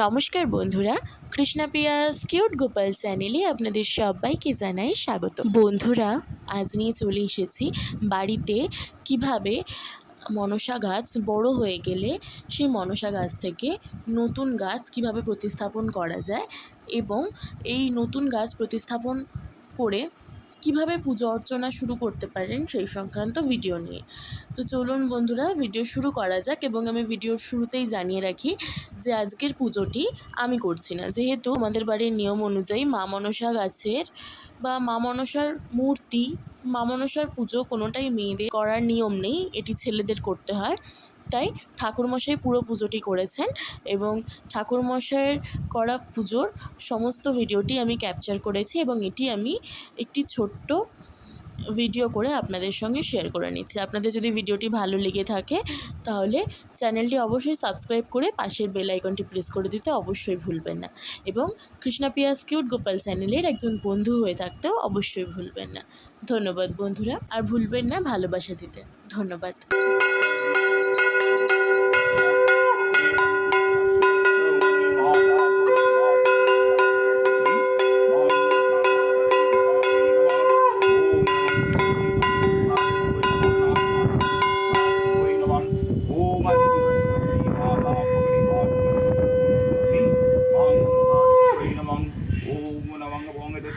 নমস্কার বন্ধুরা, কৃষ্ণা পিয়াস, কিউট গোপাল চ্যানেলে আপনাদের সবাইকে জানাই স্বাগত। বন্ধুরা, আজ নিয়ে চলে এসেছি বাড়িতে কীভাবে মনসা গাছ বড় হয়ে গেলে সেই মনসা গাছ থেকে নতুন গাছ কীভাবে প্রতিস্থাপন করা যায় এবং এই নতুন গাছ প্রতিস্থাপন করে কীভাবে পুজো অর্চনা শুরু করতে পারেন সেই সংক্রান্ত ভিডিও নিয়ে। তো চলুন বন্ধুরা ভিডিও শুরু করা যাক এবং আমি ভিডিওর শুরুতেই জানিয়ে রাখি যে আজকের পুজোটি আমি করছি না। যেহেতু আমাদের বাড়ির নিয়ম অনুযায়ী মা মনসা গাছের বা মা মনসার মূর্তি, মা মনসার পুজো কোনোটাই মেয়েদের করার নিয়ম নেই। এটি ছেলেদের করতে হয়। তাই ঠাকুরমশাই পুরো পুজোটি করেছেন এবং ঠাকুরমশাইয়ের করা পুজোর সমস্ত ভিডিওটি আমি ক্যাপচার করেছি এবং এটি আমি একটি ছোট্ট ভিডিও করে আপনাদের সঙ্গে শেয়ার করে নিচ্ছি। আপনাদের যদি ভিডিওটি ভালো লেগে থাকে, তাহলে চ্যানেলটি অবশ্যই সাবস্ক্রাইব করে পাশের বেল আইকনটি প্রেস করে দিতে অবশ্যই ভুলবেন না এবং কৃষ্ণা পিয়াস কিউট গোপাল চ্যানেলের একজন বন্ধু হয়ে থাকতেও অবশ্যই ভুলবেন না। ধন্যবাদ বন্ধুরা, আর ভুলবেন না ভালোবাসা দিতে। ধন্যবাদ।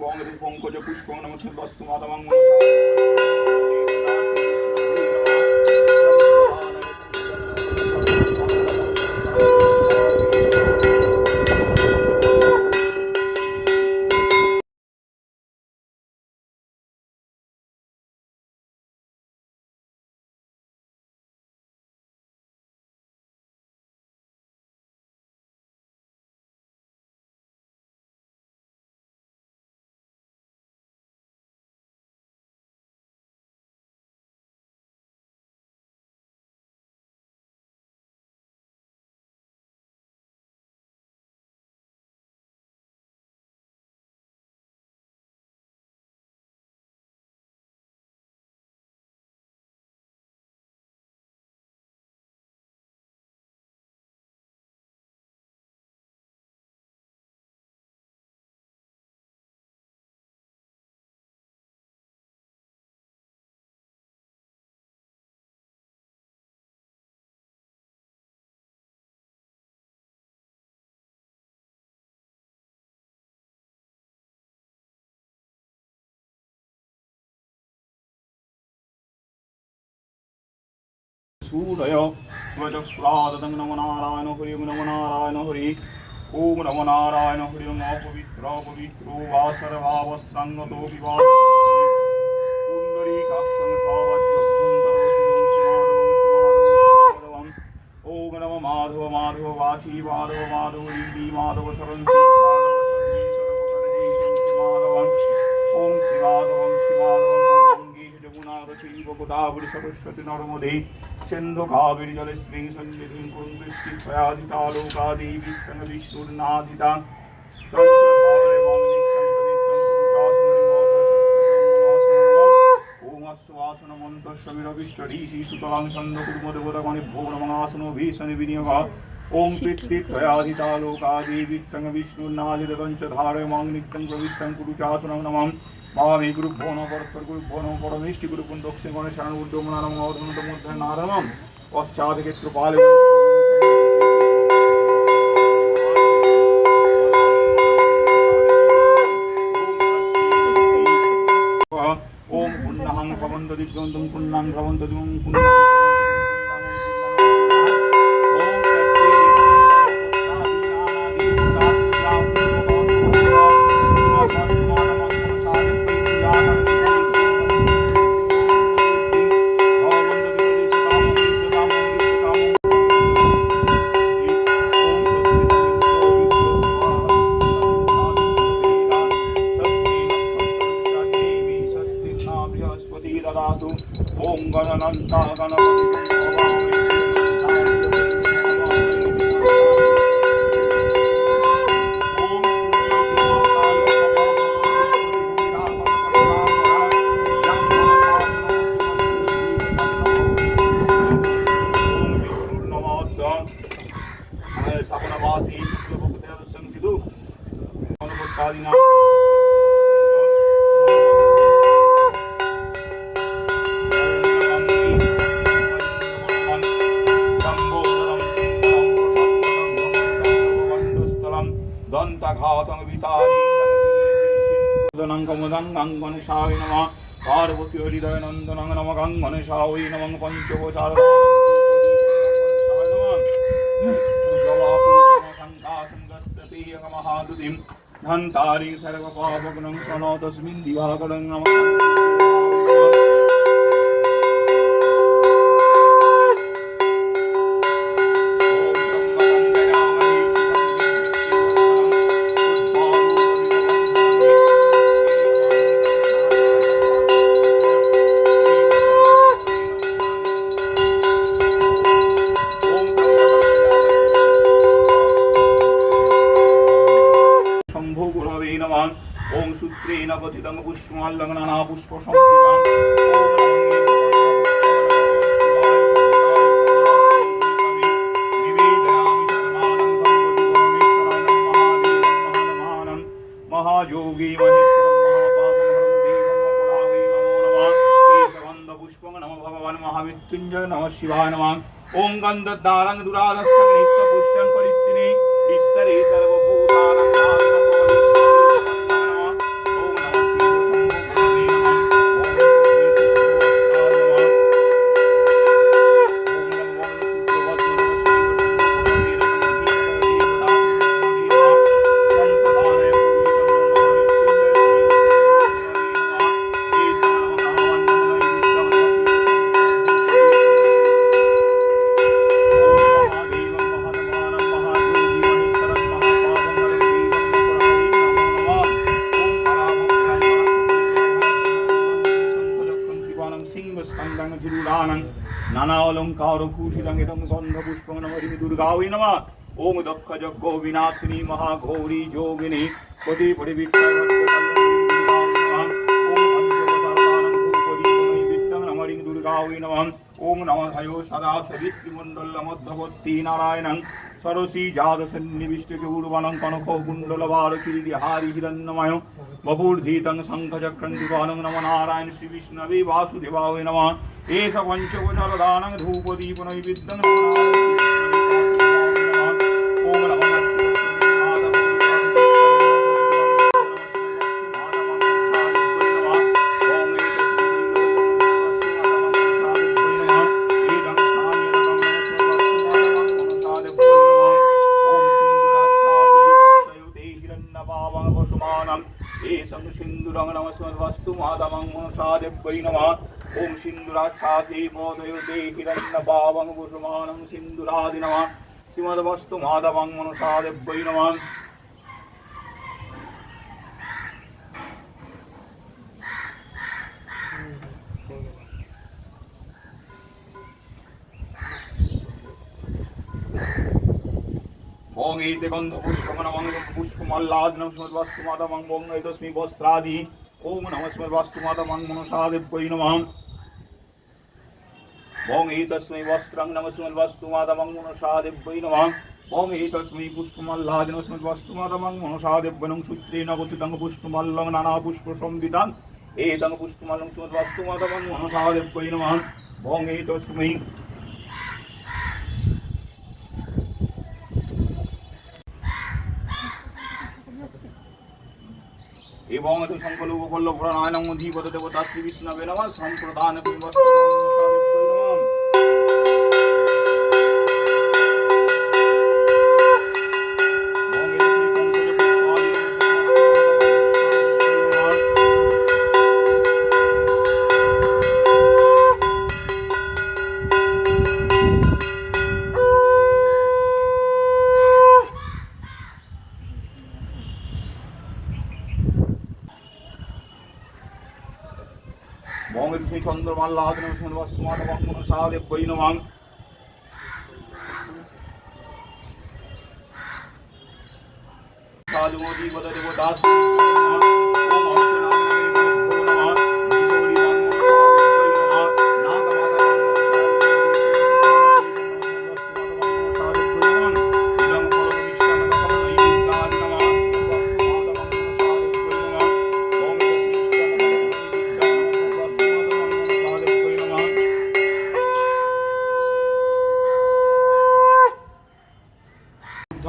ওং এতে পঙ্কজ পুষ্পং নমঃ সর্বস্তু মাধবং सूरय ध्वजस्रादं नमो नारायण हरि ओं नमो नारायण हरि ओम नमो नारायण हरि ओं अपवित्र पवित्रो वा सर्वावस्रङ्गतो विवा पुण्डरीकाक्षं स्वावज्ञपुण्डरोषिं ओम नमो माधव माधव वाची माधव माधव लिङ्गी माधव सरन्ति ओम शिवाधवं शिवाधवं गङ्गे जमुना चैव गोदावरी सरस्वती नर्मदे কাশ্যেন্দু কাবেরী জলে স্ত্রী সন্নিধিং কুরুং বৃষ্টি প্রয়াদিতা লোকাদি বিষ্ণু বিষ্ণুর নাদিতা আসন মন্ত্রবিষ্ট ঋষি সুতরাং ছন্দ কুর্ম দেবতাগণে ভোগরমাসন ভীষণ বিনিয়োগ ওম পিতৃত্বয়াধিতা লোকাদি বিত্তং নিত্যং প্রবিষ্টং কুরু চাসনং নমাম భావి గురు భోనం పరస్పర గురు భోనం పరమిష్టి గురు పుణ్ దక్షిణ గణ శరణ గురు నారం అవధునంత మధ్య నారమం పశ్చాదికి కృపాలి ఓం పుణ్యం భవంతు దిగ్వంతం పుణ్యం భవంతు దివం పుణ్యం තම විතාරී නංකමදං අංගනේශාය නමः පාර්වති හරිදය නන්දනං නමකං ගනේශාය නමං පංචෝචාර මහාදුතිම් ධන්තාරී සරව පාපකනං සනෝ තස්මින් දිවාකරං නමः সূত্রেণ কথিতং পুষ্পমাল্যং নানা পুষ্প মহাযোগী পুষ্পং নম ভগবান মহামৃত্যুঞ্জয় নম শিবায় নম। ওম গন্ধদ্বারং দুরাধস্য অলঙ্কার ভূষিতং ইদং গন্ধ পুষ্পং নম ওম দক্ষ যজ্ঞ বিনাশিনী মহাঘৌরী যোগিনী পতি পরিবিক্রয় দুর্গাওই নম ওম নম হয়ো সদা সবিত্রিমণ্ডল মধ্যবর্তী নারায়ণং সরসী জাত সন্নিবিষ্ট গৌরবনং কনক কুণ্ডল বার কিরিদি হারি হিরণ্যময় বপুর্ধীতং শঙ্খচক্রং দিবানং নম নারায়ণ শ্রী বিষ্ণবে বাসুদেবায় নম। এষ পঞ্চকোশল দানং ধূপদীপ নৈবেদ্যং মাধবং মনসাদেব্যై নমঃ ওং এইতে গন্ধ পুষ্পমনমং পুষ্পমল্লাদনম স্মর্বাস্তু মাতমং ওং এতস্মি বস্ত্রাদি ওম নমঃ স্মর্বাস্তু মাতমং মনসাদেব্যৈ নমঃ ওং হি তস্মৈ বস্ত্রং নমস্মল বস্তুমাদমং মনসাদেব্যৈ নমঃ ওং হি তস্মৈ পুষ্পমাল্লাদিনস্মল বস্তুমাদমং মনসাদেব্যং সূত্রেণ অবতিতং পুষ্পমাল্লং নানা পুষ্প সম্বিতাং এতং পুষ্পমাল্লং স্মল বস্তুমাদমং মনসাদেব্যৈ নমঃ ওং হি তস্মৈ এবং সংকল্প উপকল্প প্রাণায়াম অধিপত দেবতা শ্রী বিষ্ণবে নমঃ সম্প্রদান বঙ্গলক্ষ্মী চন্দ্রমাল্লাদন সুন্দরবস্মাদ বঙ্গন সাদে বৈ নমাং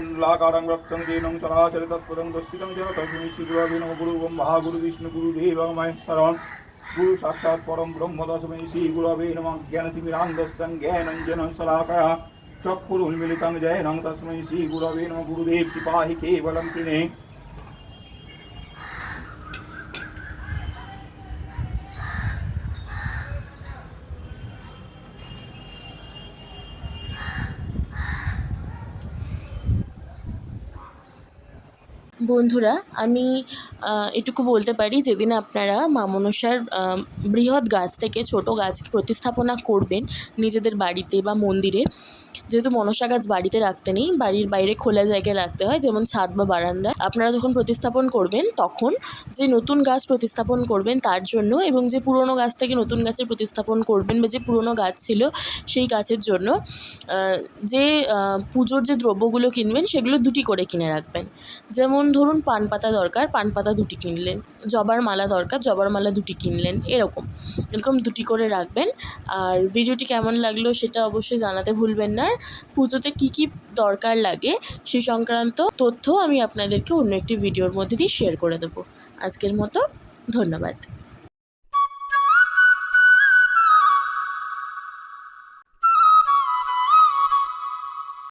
মণ্ডলাকারং রক্তং দীনং চরাচরি তৎপদং দর্শিতং জগত শ্রী শ্রীগুরবিন গুরুবম মহাগুরু বিষ্ণু গুরুদেব মহেশ্বরণ গুরু সাক্ষাৎ পরম ব্রহ্ম তসমে শ্রীগুরবে নম জ্ঞানতিমিরান্দস্যং জ্ঞানঞ্জন শলাকয়া চক্ষুরুন্মিলিতং জয়নং তসমে শ্রীগুরবে নম গুরুদেব কৃপাহি কেবলম কৃণে বন্ধুরা, আমি এটুকু বলতে পারি যেদিন আপনারা মামনসার বৃহৎ গাছ থেকে ছোট গাছ প্রতিস্থাপনা করবেন নিজেদের বাড়িতে বা মন্দিরে যেহেতু মনসা গাছ বাড়িতে রাখতে নেই, বাড়ির বাইরে খোলা জায়গায় রাখতে হয়, যেমন ছাদ বা বারান্দা আপনারা যখন প্রতিস্থাপন করবেন, তখন যে নতুন গাছ প্রতিস্থাপন করবেন তার জন্য এবং যে পুরনো গাছ থেকে নতুন গাছের প্রতিস্থাপন করবেন বা যে পুরনো গাছ ছিল সেই গাছের জন্য যে পুজোর যে দ্রব্যগুলো কিনবেন সেগুলো দুটি করে কিনে রাখবেন। যেমন ধরুন পান পাতা দরকার, পান পাতা দুটি কিনলেন। জবার মালা দরকার, জবার মালা দুটি কিনলেন, এরকম। এরকম দুটি করে রাখবেন। আর ভিডিওটি কেমন লাগল সেটা অবশ্যই জানাতে ভুলবেন না। পুজোতে কি কি দরকার লাগে সে সংক্রান্ত তথ্য আমি আপনাদেরকে অন্য একটি ভিডিওর মধ্যে দিয়ে শেয়ার করে দেবো। আজকের মতো ধন্যবাদ।